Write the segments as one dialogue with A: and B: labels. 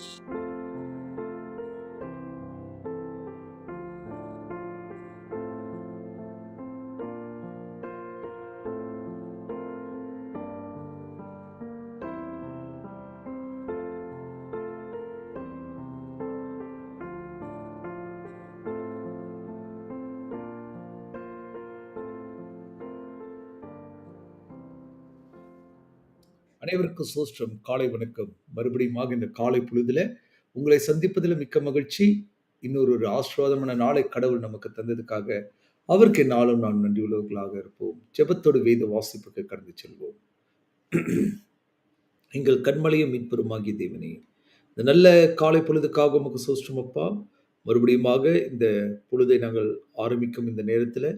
A: much. அனைவருக்கும் சோஸ்டம் காலை வணக்கம். மறுபடியும் இந்த காலை பொழுதுல உங்களை சந்திப்பதில் மிக்க மகிழ்ச்சி. இன்னொரு ஒரு ஆசிர்வாதமான நாளை கடவுள் நமக்கு தந்ததுக்காக அவருக்கு நாளும் நான் நன்றி உள்ளவர்களாக இருப்போம். ஜெபத்தோடு வேத வாசிப்புக்கு கடந்து செல்வோம். எங்கள் கண்மலையும் மீன்பெருமாகிய தேவனே இந்த நல்ல காலை பொழுதுக்காக உமக்கு சோஸ்டம் அப்பா. மறுபடியுமாக இந்த பொழுதை நாங்கள் ஆரம்பிக்கும் இந்த நேரத்தில்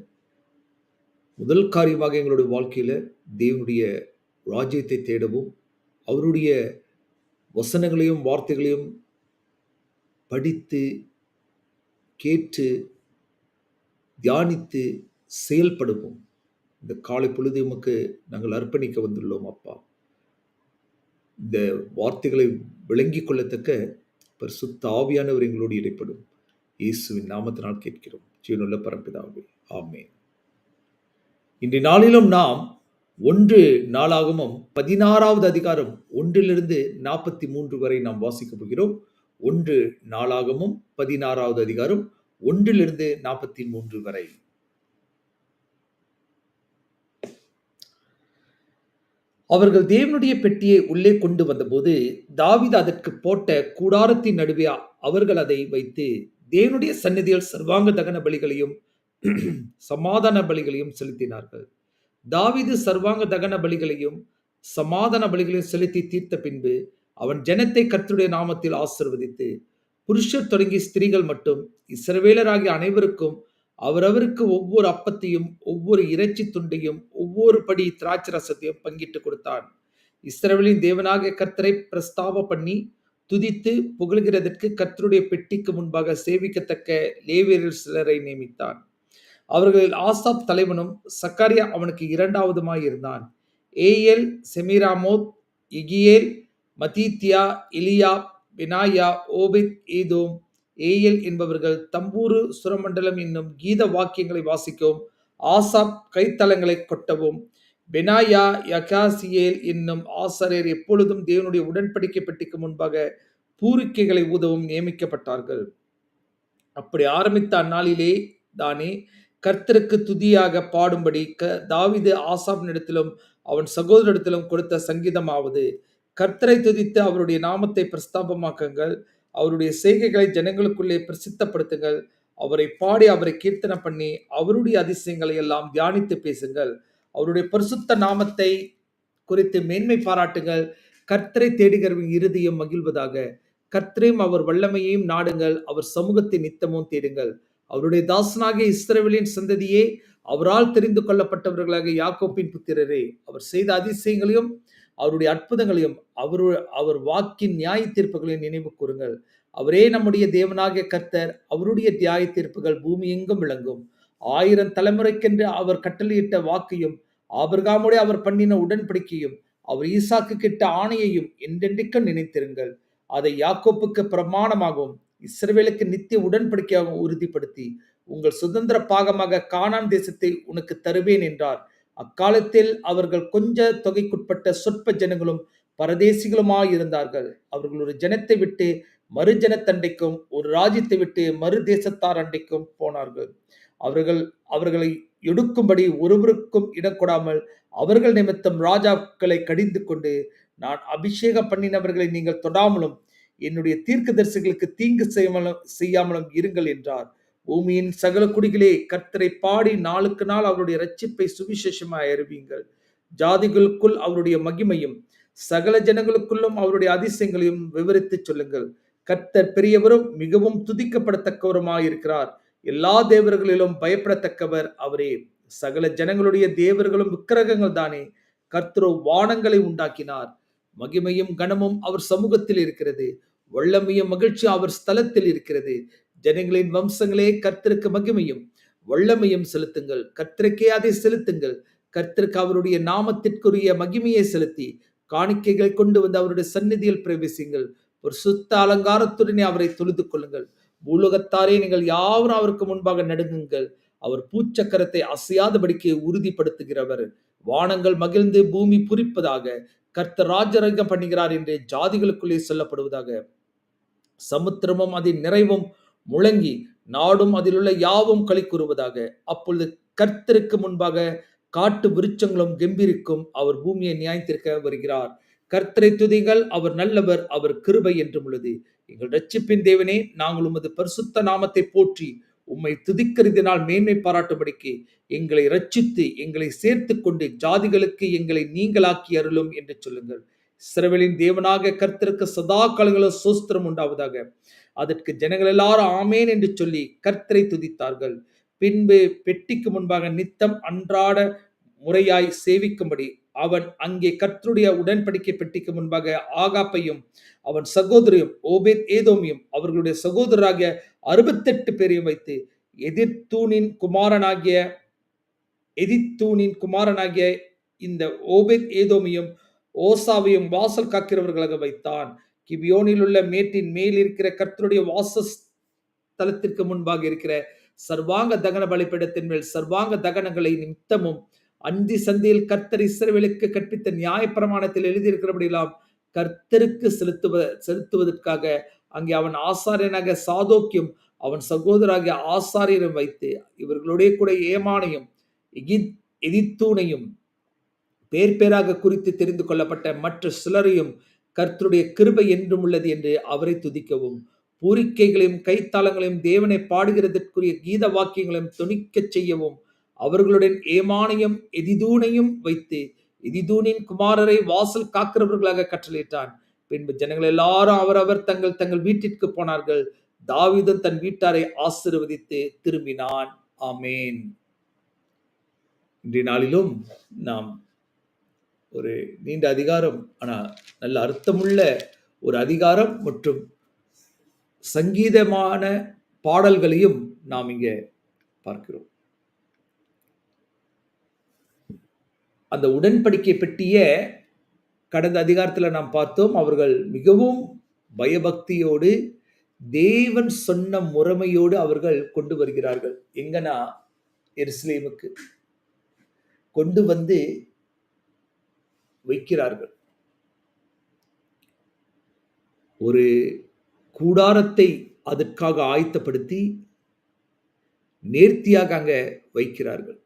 A: முதல் காரியமாக எங்களுடைய வாழ்க்கையில் தேவனுடைய ராஜ்யத்தை தேடவும் அவருடைய வசனங்களையும் வார்த்தைகளையும் படித்து கேட்டு தியானித்து செயல்படுவோம். இந்த காலை பொழுது உமக்கு நாங்கள் அர்ப்பணிக்க வந்துள்ளோம் அப்பா. இந்த வார்த்தைகளை விளங்கிக் கொள்ளத்தக்க பரிசுத்த ஆவியானவர் எங்களோடு இடைப்படும். இயேசுவின் நாமத்தினால் கேட்கிறோம். ஜீவனுள்ள பரம்பிதாவே. ஆமே இன்றைய நாளிலும் நாம் ஒன்று நாளாகமும் பதினாறாவது அதிகாரம் ஒன்றிலிருந்து நாற்பத்தி மூன்று வரை நாம் வாசிக்கப் போகிறோம். ஒன்று நாளாகமும் பதினாறாவது அதிகாரம் ஒன்றிலிருந்து நாற்பத்தி மூன்று வரை. அவர்கள் தேவனுடைய பெட்டியை உள்ளே கொண்டு வந்தபோது தாவித அதற்கு போட்ட கூடாரத்தின் நடுவே அவர்கள் அதை வைத்து தேவனுடைய சந்நிதியில் சர்வாங்க தகன பலிகளையும் சமாதான பலிகளையும் செலுத்தினார்கள். தாவிது சர்வாங்க தகன பலிகளையும் சமாதான பலிகளையும் செலுத்தி தீர்த்த பின்பு அவன் ஜனத்தை கர்த்தருடைய நாமத்தில் ஆசிர்வதித்து புருஷர் தொடங்கி ஸ்திரீகள் மட்டும் இஸ்ரவேலராகிய அனைவருக்கும் அவரவருக்கு ஒவ்வொரு அப்பத்தையும் ஒவ்வொரு இறைச்சி துண்டையும் ஒவ்வொரு படி திராட்சை ரசத்தையும் பங்கிட்டு கொடுத்தான். இஸ்ரவேலின் தேவனாக கர்த்தரை பிரஸ்தாப பண்ணி துதித்து புகழ்கிறதற்கு கர்த்தருடைய பெட்டிக்கு முன்பாக சேவிக்கத்தக்க லேவியர்கள் சிலரை நியமித்தான். அவர்களில் ஆசாப் தலைவனும் சக்காரியா அவனுக்கு இரண்டாவதுமாய் இருந்தான். ஏஎல் செமிராமோத் இகியேல் மதீத்தியா இலியா வினாயா ஓபித் ஈதோம் ஏஎல் என்பவர்கள் தம்பூரு சுரமண்டலம் என்னும் கீத வாக்கியங்களை வாசிக்கவும் ஆசாப் கைத்தலங்களை கொட்டவும் பெனாயா யகாசியேல் என்னும் ஆசாரியர் எப்பொழுதும் தேவனுடைய உடன்படிக்கை பெட்டிக்கு முன்பாக பூரிக்கைகளை ஊதவும் நியமிக்கப்பட்டார்கள். அப்படி ஆரம்பித்த அந்நாளிலே தானே கர்த்தருக்கு துதியாக பாடும்படி க தாவிது ஆசாபினிடத்திலும் அவன் சகோதரிடத்திலும் கொடுத்த சங்கீதமாவது கர்த்தரை துதித்து அவருடைய நாமத்தை பிரஸ்தாபமாக்குங்கள். அவருடைய செய்கைகளை ஜனங்களுக்குள்ளே பிரசித்தப்படுத்துங்கள். அவரை பாடி அவரை கீர்த்தனை பண்ணி அவருடைய அதிசயங்களை எல்லாம் தியானித்து பேசுங்கள். அவருடைய பரிசுத்த நாமத்தை குறித்து மேன்மை பாராட்டுங்கள். கர்த்தரை தேடுகிறவன் இறுதியும் மகிழ்வதாக. கர்த்தரையும் அவர் வல்லமையையும் நாடுங்கள். அவர் சமூகத்தை நித்தமும் தேடுங்கள். அவருடைய தாசனாகிய இஸ்ரவேலின் சந்ததியே அவரால் தெரிந்து கொள்ளப்பட்டவர்களாக யாக்கோப்பின் புத்திரரே அவர் செய்த அதிசயங்களையும் அவருடைய அற்புதங்களையும் அவர் அவர் வாக்கின் நியாய தீர்ப்புகளையும் நினைவு கூறுங்கள். அவரே நம்முடைய தேவனாகிய கர்த்தர் அவருடைய நியாய தீர்ப்புகள் பூமி எங்கும் விளங்கும். ஆயிரம் தலைமுறைக்கென்று அவர் கட்டளையிட்ட வாக்கையும் ஆபிரகாமுடைய அவர் பண்ணின உடன்படிக்கையும் அவர் ஈசாக்கு கிட்ட ஆணையையும் என்றென்றைக்கும் நினைத்திருங்கள். அதை யாக்கோப்புக்கு பிரமாணமாகவும் இஸ்ரவேலுக்கு நித்திய உடன்படிக்கையாக உறுதிப்படுத்தி உங்கள் சுதந்திர பாகமாக கானான் தேசத்தை உனக்கு தருவேன் என்றார். அக்காலத்தில் அவர்கள் கொஞ்ச தொகைக்குட்பட்ட சொற்ப ஜனங்களும் பரதேசிகளுமாயிருந்தார்கள் அவர்கள் ஒரு ஜனத்தை விட்டு மறு ஜனத்தண்டைக்கும் ஒரு ராஜ்யத்தை விட்டு மறு தேசத்தார் அண்டைக்கும் போனார்கள். அவர்கள் அவர்களை எடுக்கும்படி ஒருவருக்கும் இடம் கொடாமல் அவர்கள் நிமித்தம் ராஜாக்களை கடிந்து கொண்டு நான் அபிஷேகம் பண்ணினவர்களை நீங்கள் தொடாமலும் என்னுடைய தீர்க்க தரிசிகளுக்கு தீங்கு செய்யாமலும் செய்யாமலும் இருங்கள் என்றார். பூமியின் சகல குடிகளே கர்த்தரை பாடி நாளுக்கு நாள் அவருடைய ரட்சிப்பை சுவிசேஷமாய் அறிவியுங்கள் ஜாதிகளுக்குள் அவருடைய மகிமையும் சகல ஜனங்களுக்குள்ளும் அவருடைய அதிசயங்களையும் விவரித்து சொல்லுங்கள். கர்த்தர் பெரியவரும் மிகவும் துதிக்கப்படத்தக்கவருமாயிருக்கிறார். எல்லா தேவர்களிலும் பயப்படத்தக்கவர் அவரே. சகல ஜனங்களுடைய தேவர்களும் விக்கிரகங்கள் தானே. கர்த்தரோ வானங்களை உண்டாக்கினார். மகிமையும் கனமும் அவர் சமூகத்தில் இருக்கிறது. வல்லமையும் மகிழ்ச்சி அவர் ஸ்தலத்தில் இருக்கிறது. ஜனங்களின் வம்சங்களே கர்த்தருக்கு மகிமையும். வல்லமையும் செலுத்துங்கள். கர்த்தருக்கே அதை செலுத்துங்கள். கர்த்தருக்கு அவருடைய நாமத்திற்குரிய மகிமையை செலுத்தி காணிக்கைகளை கொண்டு வந்து அவருடைய சந்நிதியில் பிரவேசிங்கள். ஒரு சுத்த அலங்காரத்துடனே அவரை தொழுது கொள்ளுங்கள் பூலோகத்தாரே நீங்கள் யாவரும் அவருக்கு முன்பாக நடுங்குங்கள். அவர் பூச்சக்கரத்தை அசையாதபடிக்கு உறுதிப்படுத்துகிறவர். வானங்கள் மகிழ்ந்து பூமி புரிப்பதாக கர்த்தர் ராஜரங்கம் பண்ணுகிறார் என்று ஜாதிகளுக்குள்ளே சொல்லப்படுவதாக. சமுத்திரமும் அதன் நிறைவும் முழங்கி நாடும் அதிலுள்ள யாவும் களி கூறுவதாக. அப்பொழுது கர்த்தருக்கு முன்பாக காட்டு விருட்சங்களும் கெம்பிரிக்கும் அவர் பூமியை நியாயத்திற்க வருகிறார். கர்த்தரை துதிகள் அவர் நல்லவர் அவர் கிருபை என்றும் உள்ளது. எங்கள் ரட்சிப்பின் தேவனே நாங்கள் உமது பரிசுத்த நாமத்தை போற்றி உம்மை துதிக்கிறதினால் மேன்மை பாராட்டும்படிக்கு எங்களை ரட்சித்து எங்களை சேர்த்து கொண்டு ஜாதிகளுக்கு எங்களை நீங்களாக்கி அருளும் என்று சொல்லுங்கள். இஸ்ரவேலின் தேவனாக கர்த்தருக்கு சதா காலங்களும் சோஸ்திரம் உண்டாவதாக. அதற்கு ஜனங்கள் எல்லாரும் ஆமேன் என்று சொல்லி கர்த்தரை துதித்தார்கள். பின்பு பெட்டிக்கு முன்பாக நித்தம் அன்றாட முறையாய் சேவிக்கும்படி அவன் அங்கே கர்த்தருடைய உடன்படிக்கை பெட்டிக்கு முன்பாக ஆகாப்பையும் அவன் சகோதரியும் ஓபேத் ஏதோமியும் அவர்களுடைய சகோதரராகிய அறுபத்தெட்டு பேரையும் வைத்து எதிர்த்தூனின் குமாரனாகிய எதிர்த்தூனின் குமாரனாகிய இந்த ஓபேத் ஏதோமியும் ஓசாவையும் வாசல் காக்கிறவர்களாக வைத்தான். கிபியோனில் உள்ள மேட்டின் மேல் இருக்கிற கர்த்தருடைய வாசஸ் வாசஸ்தலத்திற்கு முன்பாக இருக்கிற சர்வாங்க தகன பலிப்பிடத்தின் மேல் சர்வாங்க தகனங்களை நிமித்தமும் அந்தி சந்தையில் கர்த்தர் இஸ்ரவேலுக்கு கற்பித்த நியாயப்பிரமாணத்தில் எழுதியிருக்கிறபடியெல்லாம் கர்த்தருக்கு செலுத்துவ செலுத்துவதற்காக அங்கே அவன் ஆசாரியனாக சாதோக்கியம் அவன் சகோதராகிய ஆசாரியரும் வைத்து இவர்களுடைய கூட ஏமானையும் எகித் எதித்தூனையும் பேர் பேராக குறித்து தெரிந்து கொள்ளப்பட்ட மற்ற சிலரையும் கர்த்தருடைய கிருபை என்றும் உள்ளது என்று அவரை துதிக்கவும். பூரிக்கைகளையும் கைத்தாளங்களையும் தேவனை பாடுகிறதற்குரிய கீத வாக்கியங்களையும் துணிக்கச் செய்யவும். அவர்களுடன் ஏமானையும் எதிதூனையும் வைத்து எதிதூனின் குமாரரை வாசல் காக்கிறவர்களாக கற்றலிட்டான் பின்பு ஜனங்கள் எல்லாரும் அவரவர் தங்கள் தங்கள் வீட்டிற்கு போனார்கள். தாவிதன் தன் வீட்டாரை ஆசிர்வதித்து திரும்பினான். ஆமேன். இன்றைய நாளிலும் நாம் ஒரு நீண்ட அதிகாரம் ஆனால் நல்ல அர்த்தமுள்ள ஒரு அதிகாரம் மற்றும் சங்கீதமான பாடல்களையும் நாம் இங்கே பார்க்கிறோம். அந்த உடன்படிக்கை பெட்டிய கடந்த அதிகாரத்தில் நாம் பார்த்தோம். அவர்கள் மிகவும் பயபக்தியோடு தேவன் சொன்ன முறைமையோடு அவர்கள் கொண்டு வருகிறார்கள். எங்கன்னா எருசலேமுக்கு கொண்டு வந்து வைக்கிறார்கள். ஒரு கூடாரத்தை அதற்காக ஆயத்தப்படுத்தி நேர்த்தியாக அங்க வைக்கிறார்கள்.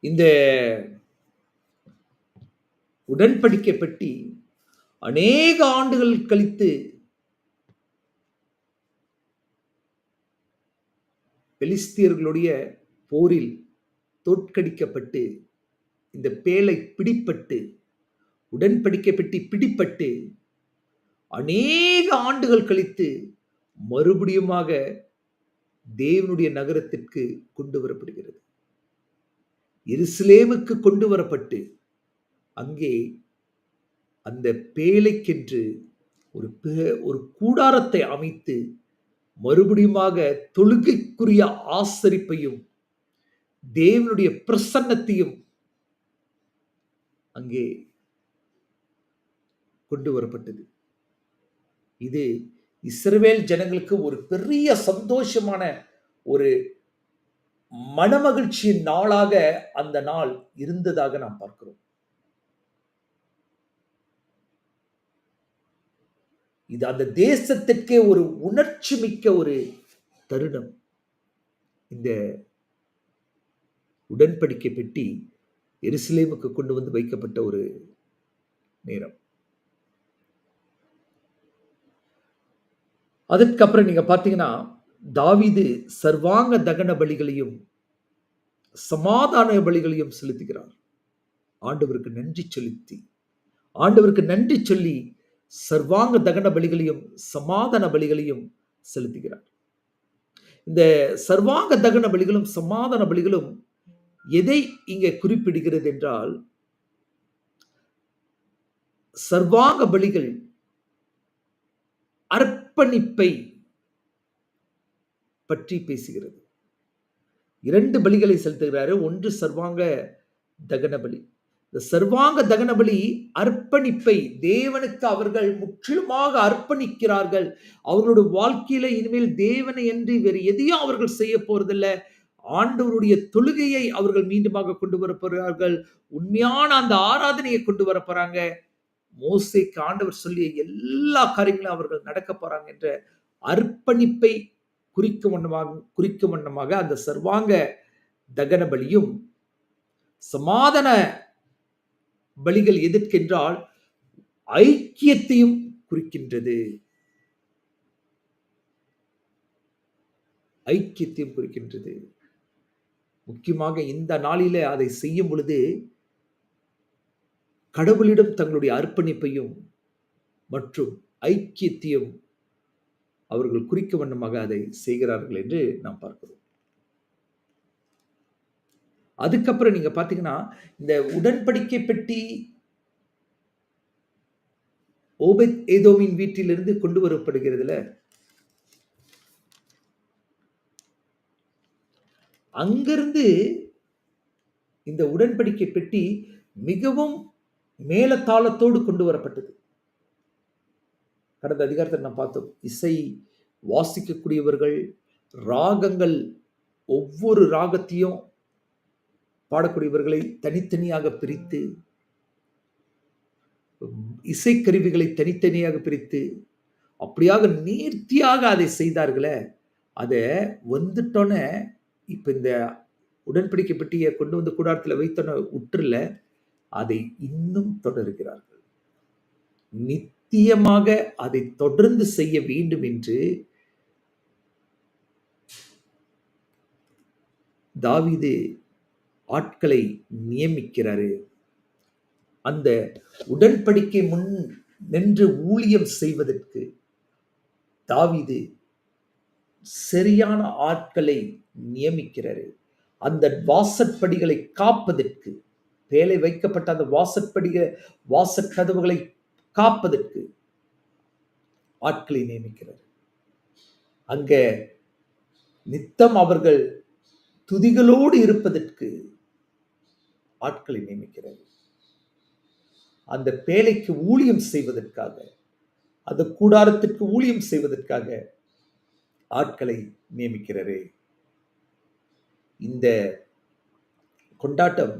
A: இந்த உடன்படிக்கை பற்றி அநேக ஆண்டுகள் கழித்து பெலிஸ்தியர்களுடைய போரில் தோற்கடிக்கப்பட்டு இந்த பேழை பிடிப்பட்டு உடன்படிக்கை பெட்டி பிடிப்பட்டு அநேக ஆண்டுகள் கழித்து மறுபடியுமாக தேவனுடைய நகரத்திற்கு கொண்டு வரப்படுகிறது. எருசலேமுக்கு கொண்டு வரப்பட்டு அங்கே அந்த பேழைக்கென்று ஒரு பே- ஒரு கூடாரத்தை அமைத்து மறுபடியுமாக தொழுகைக்குரிய ஆசரிப்பையும் தேவனுடைய பிரசன்னத்தையும் அங்கே கொண்டு வரப்பட்டது. இது இஸ்ரவேல் ஜனங்களுக்கு ஒரு பெரிய சந்தோஷமான ஒரு மனமகிழ்ச்சியின் நாளாக அந்த நாள் இருந்ததாக நாம் பார்க்கிறோம். இது அந்த தேசத்திற்கே ஒரு உணர்ச்சி மிக்க ஒரு தருணம். இந்த உடன்படிக்கை பெட்டி எருசலேமுக்கு கொண்டு வந்து வைக்கப்பட்ட ஒரு நேரம். அதற்கப்புறம் நீங்க பார்த்தீங்கன்னா தாவீது சர்வாங்க தகன பலிகளையும் சமாதான பலிகளையும் செலுத்துகிறார். ஆண்டவருக்கு நன்றி செலுத்தி ஆண்டவருக்கு நன்றி சொல்லி சர்வாங்க தகன பலிகளையும் சமாதான பலிகளையும் செலுத்துகிறார். இந்த சர்வாங்க தகன பலிகளும் சமாதான பலிகளும் எதை இங்கே குறிப்பிடுகிறது என்றால் சர்வாங்க பலிகள் அர்ப்பணிப்பை பற்றி பேசுகிறது. இரண்டு பலிகளை செலுத்துகிறாரு. ஒன்று சர்வாங்க தகன பலி. இந்த சர்வாங்க தகன பலி அர்ப்பணிப்பை தேவனுக்கு அவர்கள் முற்றிலுமாக அர்ப்பணிக்கிறார்கள். அவர்களுடைய வாழ்க்கையில இனிமேல் தேவனை என்று வேறு எதையும் அவர்கள் செய்ய போறதில்லை. ஆண்டவருடைய தொழுகையை அவர்கள் மீண்டுமாக கொண்டு வர போகிறார்கள். உண்மையான அந்த ஆராதனையை கொண்டு வர போறாங்க. மோசைக்கு ஆண்டவர் சொல்லிய எல்லா காரியங்களும் அவர்கள் நடக்க போறாங்க என்ற அர்ப்பணிப்பை குறிக்கும் வண்ணமாக குறிக்கும் வண்ணமாக அந்த சர்வாங்க தகன பலியும் சமாதான பலிகள் எதற்கென்றால் ஐக்கியத்தையும் குறிக்கின்றது. ஐக்கியத்தையும் குறிக்கின்றது. முக்கியமாக இந்த நாளில அதை செய்யும் பொழுது கடவுளிடம் தங்களுடைய அர்ப்பணிப்பையும் மற்றும் ஐக்கியத்தையும் அவர்கள் குறிக்க வண்ணமாக அதை செய்கிறார்கள் என்று நாம் பார்க்கிறோம். அதுக்கப்புறம் நீங்க பாத்தீங்கன்னா இந்த உடன்படிக்கை பெட்டி ஓபெத் ஏதோமின் வீட்டிலிருந்து கொண்டு வரப்படுகிறதுல அங்கிருந்து இந்த உடன்படிக்கை பெட்டி மிகவும் மேலத்தாளத்தோடு கொண்டு வரப்பட்டது. கடந்த அதிகாரத்தை நாம் பார்த்தோம் இசை வாசிக்கக்கூடியவர்கள் ராகங்கள் ஒவ்வொரு ராகத்தையும் பாடக்கூடியவர்களை தனித்தனியாக பிரித்து இசைக்கருவிகளை தனித்தனியாக பிரித்து அப்படியாக நேர்த்தியாக அதை செய்தார்களே அதை வந்துட்டோன்னே இப்போ இந்த உடன்படிக்கை பெட்டியை கொண்டு வந்து கூடாரத்தில் வைத்தோன்னே உற்றுல அதை இன்னும் தொடர்கிறார்கள். நித்தியமாக அதை தொடர்ந்து செய்ய வேண்டும் என்று தாவீது ஆட்களை நியமிக்கிறாரு. அந்த உடன்படிக்கை முன் நின்று ஊழியம் செய்வதற்கு தாவிது சரியான ஆட்களை நியமிக்கிறாரு. அந்த வாசற்படிகளை காப்பதற்கு வேலை வைக்கப்பட்ட அந்த வாசற்படிக வாசற்கதவுகளை காப்பதற்கு ஆட்களை நியமிக்கிறார். அங்க நித்தம் அவர்கள் துதிகளோடு இருப்பதற்கு ஆட்களை நியமிக்கிறது. அந்த பேழைக்கு ஊழியம் செய்வதற்காக அந்த கூடாரத்திற்கு ஊழியம் செய்வதற்காக ஆட்களை நியமிக்கிறாரே இந்த கொண்டாட்டம்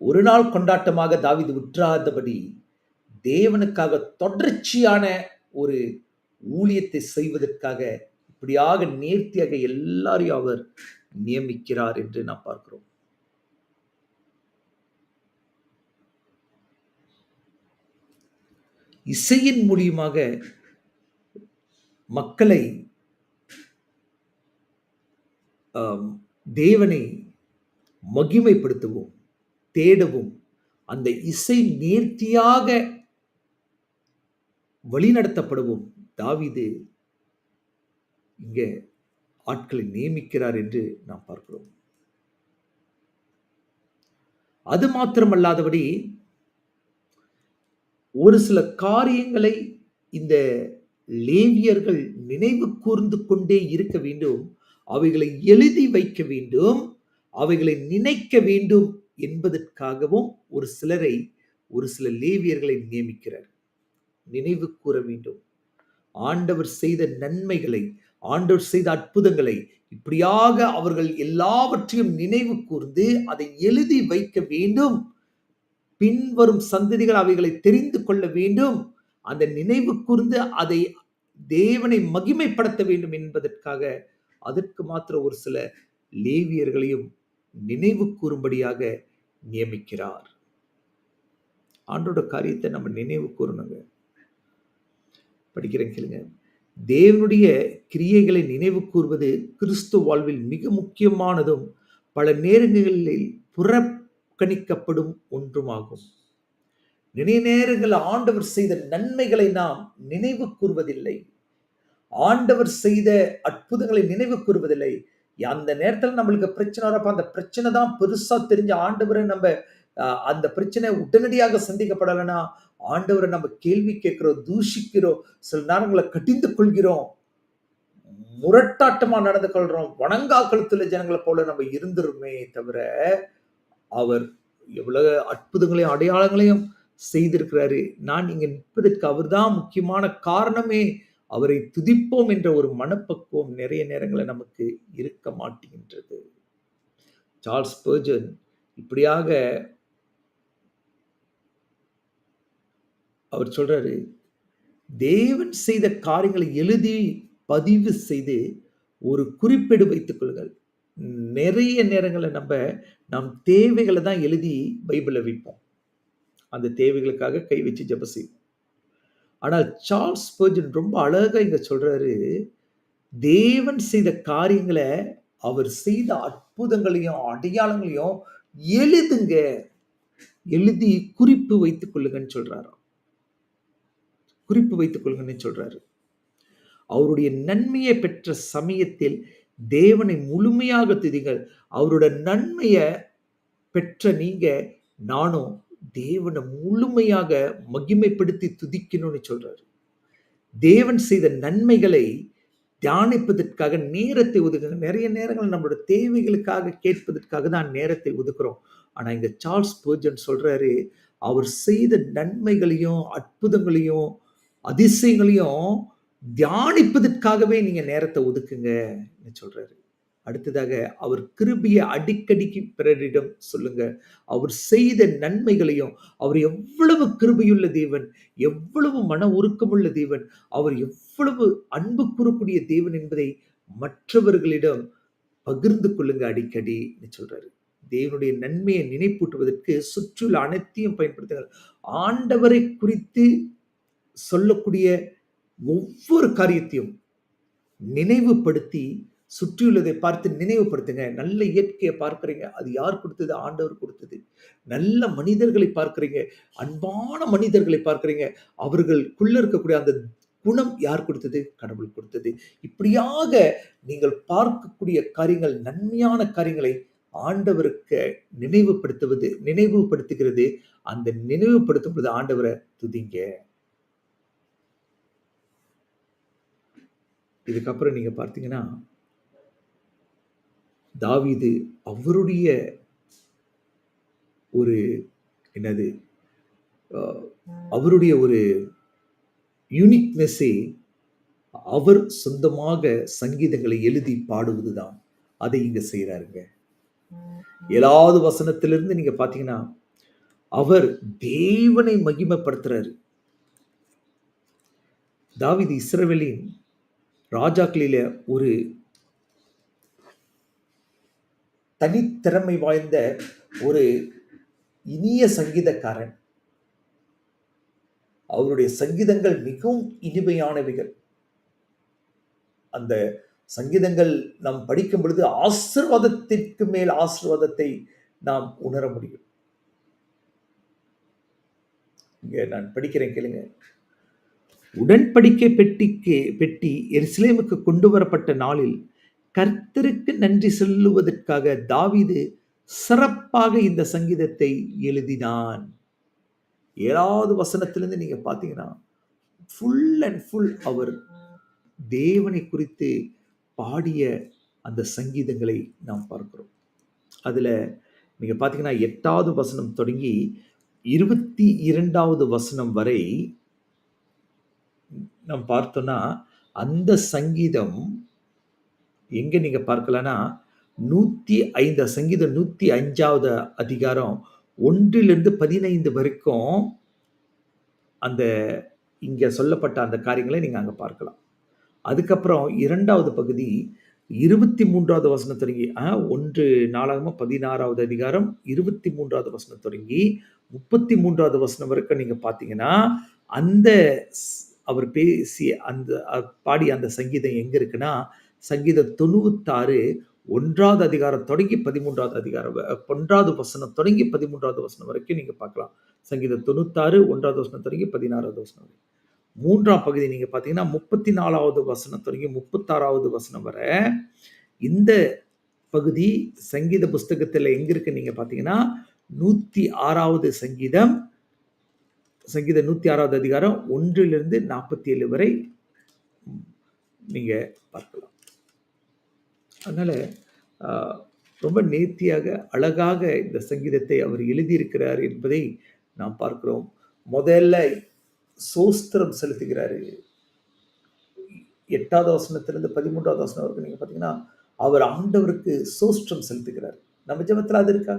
A: ஒரு நாள் கொண்டாட்டமாக தாவிது உற்றாதபடி தேவனுக்காக தொடர்ச்சியான ஒரு ஊழியத்தை செய்வதற்காக இப்படியாக நேர்த்தியாக எல்லாரையும் அவர் நியமிக்கிறார் என்று நாம் பார்க்கிறோம். இசையின் மூலியமாக மக்களை தேவனை மகிமைப்படுத்தவும் தேடவும் அந்த இசை நேர்த்தியாக வழிநடத்தப்படவும் தாவீது இங்கே ஆட்களை நியமிக்கிறார் என்று நாம் பார்க்கிறோம். அது மாத்திரமல்லாதபடி ஒரு சில காரியங்களை இந்த லேவியர்கள் நினைவு கூர்ந்து கொண்டே இருக்க வேண்டும். அவைகளை எழுதி வைக்க வேண்டும். அவைகளை நினைக்க வேண்டும் என்பதற்காகவும் ஒரு சிலரை ஒரு சில லேவியர்களை நியமிக்கிறார். நினைவு கூற வேண்டும். ஆண்டவர் செய்த நன்மைகளை ஆண்டவர் செய்த அற்புதங்களை இப்படியாக அவர்கள் எல்லாவற்றையும் நினைவு கூர்ந்து அதை எழுதி வைக்க வேண்டும். பின்வரும் சந்ததிகள் அவைகளை தெரிந்து கொள்ள வேண்டும். அந்த நினைவு கூர்ந்து அதை தேவனை மகிமைப்படுத்த வேண்டும் என்பதற்காக அதற்கு மாத்திர ஒரு சில லேவியர்களையும் நினைவு கூறும்படியாக நியமிக்கிறார். ஆண்டோட காரியத்தை நம்ம நினைவு கூறணுங்க. படிக்கிறேன் கேளுங்க. தேவனுடைய கிரியைகளை நினைவு கூர்வது கிறிஸ்து வாழ்வில் மிக முக்கியமானதும் பல நேரங்களில் புற புக்கணிக்கப்படும் ஒன்றுமாகும். நினை நேரங்கள் ஆண்டவர் செய்த நன்மைகளை நாம் நினைவு கூறுவதில்லை ஆண்டவர் செய்த அற்புதங்களை நினைவு கூறுவதில்லை அந்த நேரத்தில் நம்மளுக்கு பிரச்சனை வரப்ப அந்த பிரச்சனை தான் பெருசா தெரிஞ்ச ஆண்டவரை நம்ம அந்த பிரச்சனை உடனடியாக சந்திக்கப்படலைன்னா ஆண்டவரை நம்ம கேள்வி கேட்கிறோம் தூஷிக்கிறோம் சில நேரங்களை கடிந்து கொள்கிறோம். முரட்டாட்டமா நடந்து கொள்றோம். வணங்கா கழுத்துல ஜனங்களை போல நம்ம இருந்துருமே தவிர அவர் எவ்வளவு அற்புதங்களையும், அடையாளங்களையும் செய்திருக்கிறாரு. நான் இங்கே நிற்பதற்கு அவர்தான் முக்கியமான காரணமே. அவரை துதிப்போம் என்ற ஒரு மனப்பக்குவம் நிறைய நேரங்களில் நமக்கு இருக்க மாட்டேங்கின்றது. சார்ல்ஸ் பர்ஜன் இப்படியாக அவர் சொல்றாரு, தேவன் செய்த காரியங்களை எழுதி பதிவு செய்து ஒரு குறிப்பேடு வைத்துக் கொள்ளுங்கள். நிறைய நேரங்களை நம்ம நம் தேவைகளை தான் எழுதி பைபிளில் வைப்போம். அந்த தேவைகளுக்காக கை வச்சு ஜெபம் செய்வோம். ஆனால் சார்ல்ஸ் பர்ஜன் ரொம்ப அழகாக இங்கே சொல்கிறாரு தேவன் செய்த காரியங்களை அவர் செய்த அற்புதங்களையும், அடையாளங்களையும் எழுதுங்க. எழுதி குறிப்பு வைத்துக் கொள்ளுங்கன்னு சொல்றாராம். குறிப்பு வைத்துக் கொள்ளுங்கன்னு சொல்றாரு. அவருடைய நன்மையை பெற்ற சமயத்தில் தேவனை முழுமையாக துதிங்கள். அவரோட நன்மைய பெற்ற நீங்க, நானும் தேவனை முழுமையாக மகிமைப்படுத்தி துதிக்கணும்னு சொல்றாரு. தேவன் செய்த நன்மைகளை தியானிப்பதற்காக நேரத்தை ஒதுக்குங்க. நிறைய நேரங்கள் நம்மளோட தேவைகளுக்காக கேட்பதற்காக தான் நேரத்தை ஒதுக்குறோம். ஆனா இங்க சார்ல்ஸ் பர்ஜன் சொல்றாரு, அவர் செய்த நன்மைகளையும், அற்புதங்களையும், அதிசயங்களையும் தியானிப்பதற்காகவே நீங்க நேரத்தை ஒதுக்குங்கன்னு சொல்றாரு. அடுத்ததாக அவர் கிருபிய அடிக்கடிக்கு பிறரிடம் சொல்லுங்க. அவர் செய்த நன்மைகளையும், அவர் எவ்வளவு கிருபியுள்ள தேவன், எவ்வளவு மன உருக்கமுள்ள தேவன், அவர் எவ்வளவு அன்பு கூறக்கூடிய தேவன் என்பதை மற்றவர்களிடம் பகிர்ந்து கொள்ளுங்க அடிக்கடின்னு சொல்றாரு. தேவனுடைய நன்மையை நினைப்பூட்டுவதற்கு சுற்றியுள்ள அனைத்தையும் பயன்படுத்துங்கள். ஆண்டவரை குறித்து சொல்லக்கூடிய ஒவ்வொரு காரியத்தையும் நினைவுபடுத்தி, சுற்றியுள்ளதை பார்த்து நினைவுபடுத்துங்க. நல்ல இயற்கையை பார்க்குறீங்க. அது யார் கொடுத்தது? ஆண்டவர் கொடுத்தது. நல்ல மனிதர்களை பார்க்குறீங்க. அன்பான மனிதர்களை பார்க்குறீங்க. அவர்களுக்குள்ள இருக்கக்கூடிய அந்த குணம் யார் கொடுத்தது? கடவுள் கொடுத்தது. இப்படியாக நீங்கள் பார்க்கக்கூடிய காரியங்கள், நன்மையான காரியங்களை ஆண்டவருக்கு நினைவுபடுத்துவது நினைவுபடுத்துகிறது. அந்த நினைவுபடுத்தும் பொழுது ஆண்டவரை துதிங்க. இதுக்கப்புறம் நீங்க பார்த்தீங்கன்னா தாவிது அவருடைய ஒரு என்னது? அவருடைய ஒரு யூனிக்னெஸ்ஸே அவர் சொந்தமாக சங்கீதங்களை எழுதி பாடுவதுதான். அதை இங்க செய்யறாருங்க ஏதாவது வசனத்திலிருந்து நீங்க பார்த்தீங்கன்னா, அவர் தேவனை மகிமைப்படுத்துறாரு. தாவிது இஸ்ரவேலின் ராஜாக்களில் ஒரு தனித்திறமை வாய்ந்த ஒரு இனிய சங்கீதக்காரன். அவருடைய சங்கீதங்கள் மிகவும் இனிமையானவைகள். அந்த சங்கீதங்கள் நாம் படிக்கும் பொழுது ஆசீர்வாதத்திற்கு மேல் ஆசீர்வாதத்தை நாம் உணர முடியும். இங்கே நான் படிக்கிறேன் கேளுங்க. உடன்படிக்கை பெட்டிக்கு பெட்டி எருசலேமுக்கு கொண்டு வரப்பட்ட நாளில் கர்த்தருக்கு நன்றி செல்லுவதற்காக தாவிது சிறப்பாக இந்த சங்கீதத்தை எழுதினான். ஏழாவது வசனத்திலிருந்து நீங்க பார்த்தீங்கன்னா, ஃபுல் அண்ட் ஃபுல் அவர் தேவனை குறித்து பாடிய அந்த சங்கீதங்களை நாம் பார்க்கிறோம். அதில் நீங்கள் பார்த்தீங்கன்னா எட்டாவது வசனம் தொடங்கி 22வது வசனம் வரை நாம் பார்த்தோன்னா அந்த சங்கீதம் எங்க நீங்க பார்க்கலான்னா, 105 சங்கீதம் 105வது அதிகாரம் 1லிருந்து 15 வரைக்கும் அந்த இங்கே சொல்லப்பட்ட அந்த காரியங்களை நீங்கள் அங்கே பார்க்கலாம். அதுக்கப்புறம் இரண்டாவது பகுதி 23வது வசனம் தொடங்கி அ 1 நாளாகமம் 16வது அதிகாரம் 23வது வசனம் தொடங்கி 33வது வசனம் வரைக்கும் நீங்கள் பார்த்தீங்கன்னா, அந்த ஸ் அவர் பேசிய அந்த பாடிய அந்த சங்கீதம் எங்கே இருக்குன்னா, சங்கீதம் 96 1வது அதிகாரம் தொடங்கி 13வது அதிகாரம் வ 1வது வசனம் தொடங்கி 13வது வசனம் வரைக்கும் நீங்கள் பார்க்கலாம். சங்கீதம் 96 1வது வசனம் தொடங்கி 16வது வசனம் வரை. மூன்றாம் பகுதி நீங்கள் பார்த்தீங்கன்னா, 34வது வசனம் தொடங்கி 36வது வசனம் வரை இந்த பகுதி சங்கீத புஸ்தகத்தில் எங்கே இருக்கு நீங்கள் பார்த்தீங்கன்னா, 106வது சங்கீதம் சங்கீதம் 106வது அதிகாரம் 1லிருந்து 47 வரை நீங்கள் பார்க்கலாம். அதனால, ரொம்ப நேர்த்தியாக, அழகாக இந்த சங்கீதத்தை அவர் எழுதியிருக்கிறார் என்பதை நாம் பார்க்கிறோம். முதல்ல சோஸ்திரம் செலுத்துகிறாரு. எட்டாவது வசனத்திலிருந்து 13வது வசனம் வரைக்கும் நீங்கள் பார்த்தீங்கன்னா, அவர் ஆண்டவருக்கு சோஸ்திரம் செலுத்துகிறார். நம்ம ஜபத்தில் அது இருக்கா?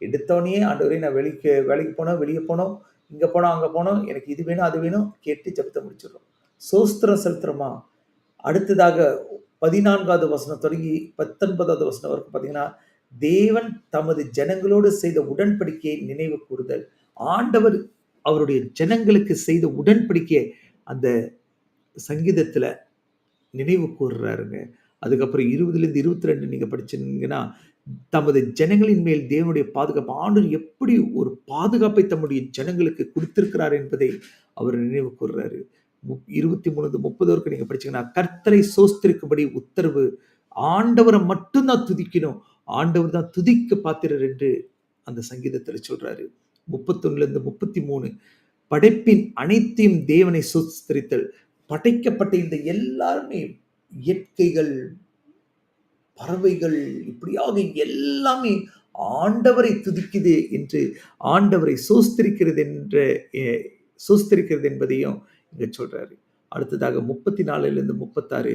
A: எடுத்தோனயே ஆண்டவரே நான் வெளிக்கு வேலைக்கு போனோம், வெளியே போனோம், இங்கே போனோம், அங்கே போனோம். எனக்கு இது வேணும், அது வேணும் கேட்டு ஜபத்தை முடிச்சிடுறோம் சோஸ்திரம் செலுத்துறோமா? அடுத்ததாக 14வது வசனம் தொடங்கி 19வது வசனம் வரைக்கும் பார்த்தீங்கன்னா, தேவன் தமது ஜனங்களோடு செய்த உடன்படிக்கையை நினைவு கூறுதல். ஆண்டவர் அவருடைய ஜனங்களுக்கு செய்த உடன்படிக்கையை அந்த சங்கீதத்தில் நினைவு கூறுறாருங்க அதுக்கப்புறம் இருபதுலேருந்து இருபத்தி ரெண்டு நீங்கள் படிச்சீங்கன்னா, தமது ஜனங்களின் மேல் தேவனுடைய பாதுகாப்பு ஆண்டவர் எப்படி ஒரு பாதுகாப்பை தம்முடைய ஜனங்களுக்கு கொடுத்திருக்கிறார் என்பதை அவர் நினைவு கூர்றாரு. முப் 23 30 வரைக்கும் நீங்க படிச்சீங்கன்னா, கர்த்தரை சோஸ்திருக்கும்படி உத்தரவு. ஆண்டவரை மட்டும்தான் துதிக்கணும். ஆண்டவர் தான் துதிக்க பாத்திரர் என்று அந்த சங்கீதத்தில் சொல்றாரு. 31லிருந்து 33 படைப்பின் அனைத்தையும் தேவனை சோஸ்திரித்தல் படைக்கப்பட்ட இந்த எல்லாருமே இயற்கைகள், பறவைகள் இப்படியாக எல்லாமே ஆண்டவரை துதிக்குது என்று ஆண்டவரை சோஸ்திரிக்கிறது என்ற சோஸ்திரிக்கிறது என்பதையும் இங்கே சொல்கிறாரு அடுத்ததாக முப்பத்தி நாலுலேருந்து முப்பத்தாறு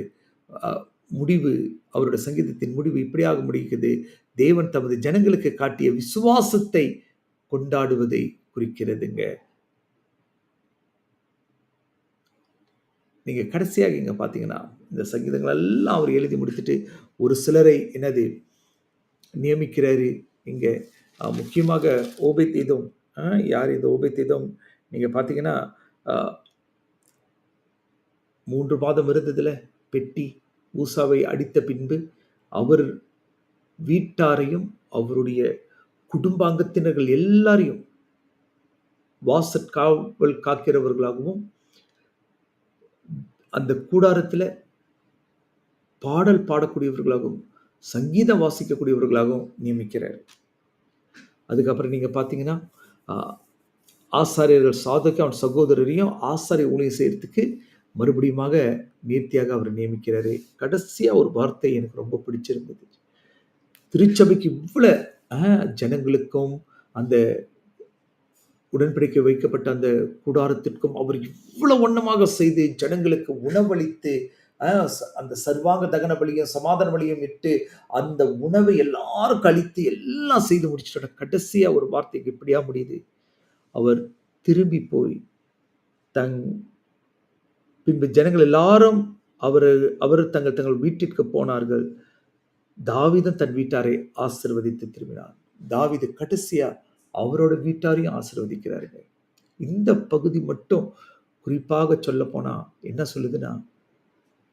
A: முடிவு அவரோட சங்கீதத்தின் முடிவு இப்படியாக முடிகிறது. தேவன் தமது ஜனங்களுக்கு காட்டிய விசுவாசத்தை கொண்டாடுவதை குறிக்கிறதுங்க. நீங்கள் கடைசியாக இங்கே பார்த்தீங்கன்னா, இந்த சங்கீதங்கள் எல்லாம் அவர் எழுதி முடித்துட்டு, ஒரு சிலரை என்னது நியமிக்கிறாரு. இங்கே முக்கியமாக ஓபை தீதம் யார் இந்த ஓபை தீதம் நீங்கள் பார்த்தீங்கன்னா, மூன்று மாதம் இருந்ததுல பெட்டி ஊசாவை அடித்த பின்பு, அவர் வீட்டாரையும், அவருடைய குடும்பாங்கத்தினர்கள் எல்லாரையும் வாசற்காவல் காக்கிறவர்களாகவும், அந்த கூடாரத்தில் பாடல் பாடக்கூடியவர்களாகவும், சங்கீதம் வாசிக்கக்கூடியவர்களாகவும் நியமிக்கிறார். அதுக்கப்புறம் நீங்கள் பார்த்தீங்கன்னா, ஆசாரியர்கள் சாதக்கு அவன் சகோதரரையும் ஆசாரிய ஊழியம் செய்கிறதுக்கு மறுபடியுமாக நேர்த்தியாக அவர் நியமிக்கிறாரு. கடைசியாக ஒரு வார்த்தை எனக்கு ரொம்ப பிடிச்சிருந்தது. திருச்சபைக்கு இவ்வளோ ஜனங்களுக்கும் அந்த உடன்படிக்கை வைக்கப்பட்ட அந்த கூடாரத்திற்கும் அவர் இவ்வளவு வண்ணமாக செய்து ஜனங்களுக்கு உணவளித்து, அந்த சர்வாங்க தகன பலியும், சமாதான பலியும் விட்டு அந்த உணவை எல்லாரும் கழித்து எல்லாம் செய்து முடிச்சுட்டாரு. கடைசியாக ஒரு வார்த்தைக்கு இப்படியா முடியுது. அவர் திரும்பி போய் தங் பின்பு ஜனங்கள் எல்லாரும் அவர் அவர் தங்கள் தங்கள் வீட்டிற்கு போனார்கள். தாவிதம் தன் வீட்டாரை ஆசீர்வதித்து திரும்பினார் தாவிது கடைசியாக அவரோட வீட்டாரையும் ஆசீர்வதிக்கிறாருங்க. இந்த பகுதி மட்டும் குறிப்பாக சொல்லப்போனா என்ன சொல்லுதுன்னா,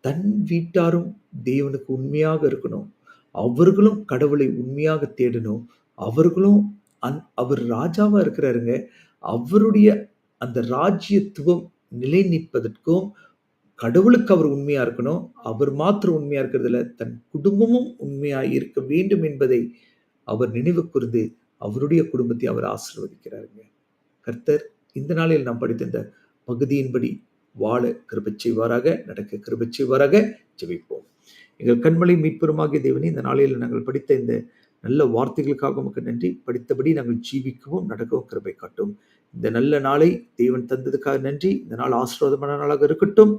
A: தன் வீட்டாரும் தேவனுக்கு உண்மையாக இருக்கணும். அவர்களும் கடவுளை உண்மையாக தேடணும். அவர்களும் அந் அவர் ராஜாவா இருக்கிறாருங்க. அவருடைய அந்த ராஜ்யத்துவம் நிலை நிற்பதற்கும், கடவுளுக்கு அவர் உண்மையா இருக்கணும். அவர் மாத்திரம் உண்மையா இருக்கிறதில்ல, தன் குடும்பமும் உண்மையா இருக்க வேண்டும் என்பதை அவர் நினைவு கூர்ந்து, அவருடைய குடும்பத்தை அவர் ஆசீர்வதிக்கிறாருங்க. கர்த்தர் இந்த நாளில் நாம் படித்த இந்த பகுதியின்படி வாழ கிருபை செய்வாராக, நடக்க கிருபை செய்வாராக. ஜெபிப்போம். எங்கள் கண்மலை மீட்பெருமாகிய தேவனே, இந்த நாளில் நாங்கள் படித்த இந்த நல்ல வார்த்தைகளுக்காக உமக்கு நன்றி. படித்தபடி நாங்கள் ஜீவிக்கவும், நடக்கவும் கிருபை காட்டும். இந்த நல்ல நாளை தேவன் தந்ததுக்காக நன்றி. இந்த நாள் ஆசீர்வாதமான நாளாக இருக்கட்டும்.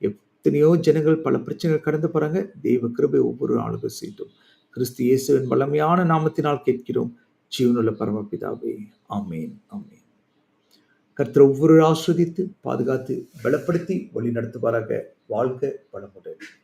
A: எத்தனையோ ஜனங்கள் பல பிரச்சனைகள் கடந்து போறாங்க. தெய்வ கிருபை ஒவ்வொரு நாளுக்கும் செய்யட்டும். கிறிஸ்து இயேசுவின் பழமையான நாமத்தினால் கேட்கிறோம். ஜீவனுள்ள பரமபிதாவே. ஆமேன் ஆமேன் கர்த்தர் ஒவ்வொரு ஆஸ்வதித்து, பாதுகாத்து, பலப்படுத்தி வழி நடத்துவாராக. வாழ்க வளமுடன்.